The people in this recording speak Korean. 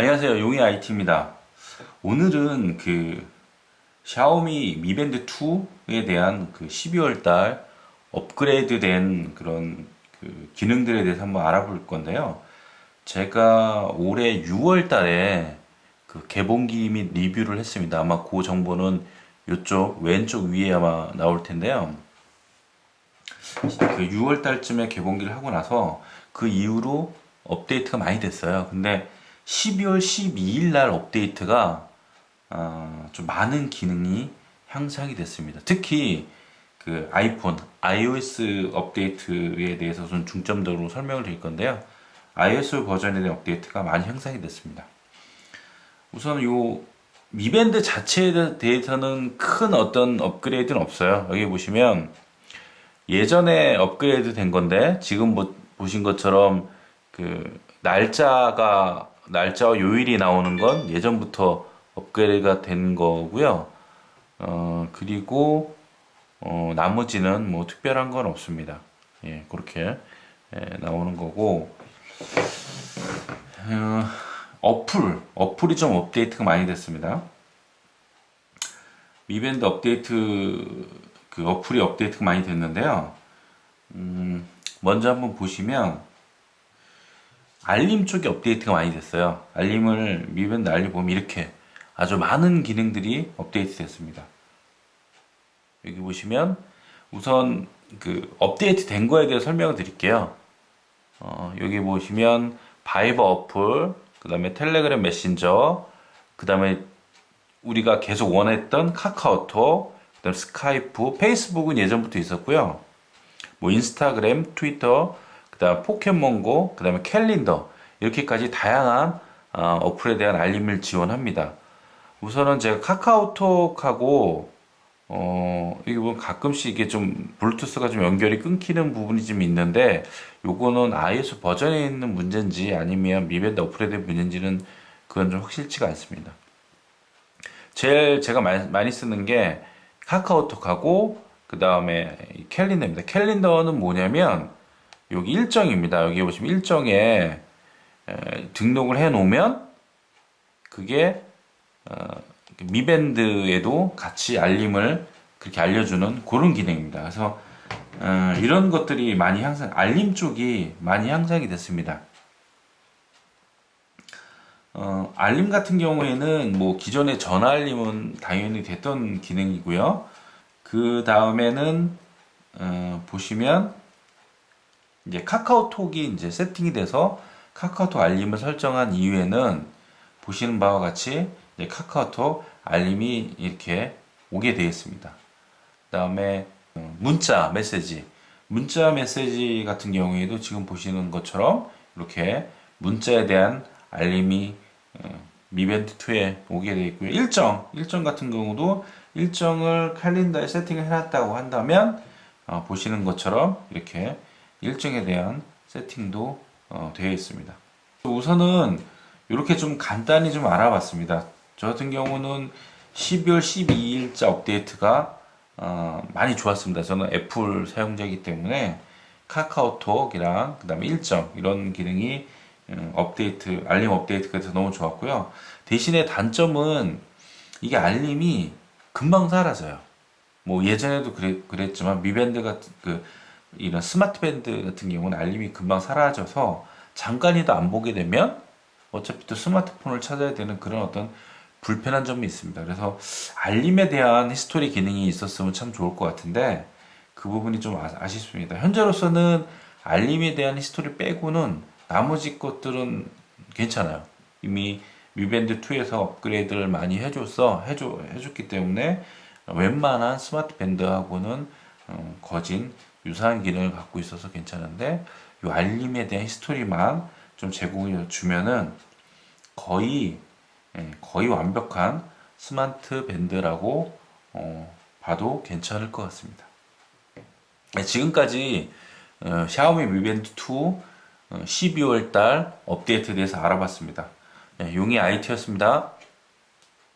안녕하세요. 용의 IT입니다. 오늘은 그 샤오미 미밴드 2에 대한 그 12월 달 업그레이드 된 그런 그 기능들에 대해서 한번 알아볼 건데요. 제가 올해 6월 달에 그 개봉기 및 리뷰를 했습니다. 아마 그 정보는 이쪽 왼쪽 위에 아마 나올 텐데요. 그 6월 달쯤에 개봉기를 하고 나서 그 이후로 업데이트가 많이 됐어요. 근데 12월 12일 날 업데이트가 어, 좀 많은 기능이 향상이 됐습니다. 특히 그 아이폰 iOS 업데이트에 대해서 좀 중점적으로 설명을 드릴 건데요. iOS 버전에 대한 업데이트가 많이 향상이 됐습니다. 우선 요 미밴드 자체에 대해서는 큰 어떤 업그레이드는 없어요. 여기 보시면 예전에 업그레이드 된 건데 지금 뭐 보신 것처럼 그 날짜가 날짜와 요일이 나오는 건 예전부터 업그레이드가 된 거고요. 어 그리고 어 나머지는 뭐 특별한 건 없습니다. 예 그렇게 예, 나오는 거고 어, 어플 어플이 좀 업데이트가 많이 됐습니다. 미밴드 업데이트 그 어플이 업데이트가 많이 됐는데요. 음, 먼저 한번 보시면 알림 쪽에 업데이트가 많이 됐어요. 알림을 미밴드 알림 보면 이렇게 아주 많은 기능들이 업데이트 됐습니다. 여기 보시면 우선 그 업데이트 된 거에 대해 설명을 드릴게요. 어, 여기 보시면 바이버 어플, 그 다음에 텔레그램 메신저, 그 다음에 우리가 계속 원했던 카카오톡, 그 다음에 스카이프, 페이스북은 예전부터 있었고요. 뭐 인스타그램, 트위터, 그 다음 포켓몬고, 그 다음에 캘린더 이렇게까지 다양한 어, 어플에 대한 알림을 지원합니다. 우선은 제가 카카오톡하고 어, 이게 보면 가끔씩 이게 좀 블루투스가 좀 연결이 끊기는 부분이 좀 있는데 요거는 iOS 버전에 있는 문제인지 아니면 미밴드 어플에 대한 문제인지는 그건 좀 확실치가 않습니다. 제일 제가 많이, 많이 쓰는 게 카카오톡하고 그 다음에 캘린더입니다. 캘린더는 뭐냐면 여기 일정입니다. 여기 보시면 일정에 에, 등록을 해 놓으면 그게 어, 미밴드에도 같이 알림을 그렇게 알려주는 그런 기능입니다. 그래서 어, 이런 것들이 많이 향상, 알림 쪽이 많이 향상이 됐습니다. 어, 알림 같은 경우에는 뭐 기존의 전화 알림은 당연히 됐던 기능이고요. 그 다음에는 어, 보시면 이제 카카오톡이 이제 세팅이 돼서 카카오톡 알림을 설정한 이후에는 보시는 바와 같이 카카오톡 알림이 이렇게 오게 되어 있습니다. 그 다음에 문자 메시지 문자 메시지 같은 경우에도 지금 보시는 것처럼 이렇게 문자에 대한 알림이 어, 미밴드 2에 오게 되어 있고요. 일정 일정 같은 경우도 일정을 캘린더에 세팅을 해놨다고 한다면 어, 보시는 것처럼 이렇게 일정에 대한 세팅도 어, 되어 있습니다. 우선은 이렇게 좀 간단히 좀 알아봤습니다. 저 같은 경우는 12월 12일자 업데이트가 어, 많이 좋았습니다. 저는 애플 사용자이기 때문에 카카오톡이랑 그 다음에 일정 이런 기능이 음, 업데이트 알림 업데이트가 돼서 너무 좋았고요. 대신에 단점은 이게 알림이 금방 사라져요. 뭐 예전에도 그랬, 그랬지만 미밴드 같은 그 이런 스마트 밴드 같은 경우는 알림이 금방 사라져서 잠깐이도 안 보게 되면 어차피 또 스마트폰을 찾아야 되는 그런 어떤 불편한 점이 있습니다. 그래서 알림에 대한 히스토리 기능이 있었으면 참 좋을 것 같은데 그 부분이 좀 아, 아쉽습니다. 현재로서는 알림에 대한 히스토리 빼고는 나머지 것들은 괜찮아요. 이미 미밴드 2에서 업그레이드를 많이 해줘서 해줘, 해줬기 때문에 웬만한 스마트 밴드하고는 어, 거진 유사한 기능을 갖고 있어서 괜찮은데 이 알림에 대한 히스토리만 좀 제공해 주면은 거의 예, 거의 완벽한 스마트 밴드라고 어, 봐도 괜찮을 것 같습니다. 네, 지금까지 어, 샤오미 미밴드 2 어, 12월 달 업데이트에 대해서 알아봤습니다. 네, 용의 IT였습니다.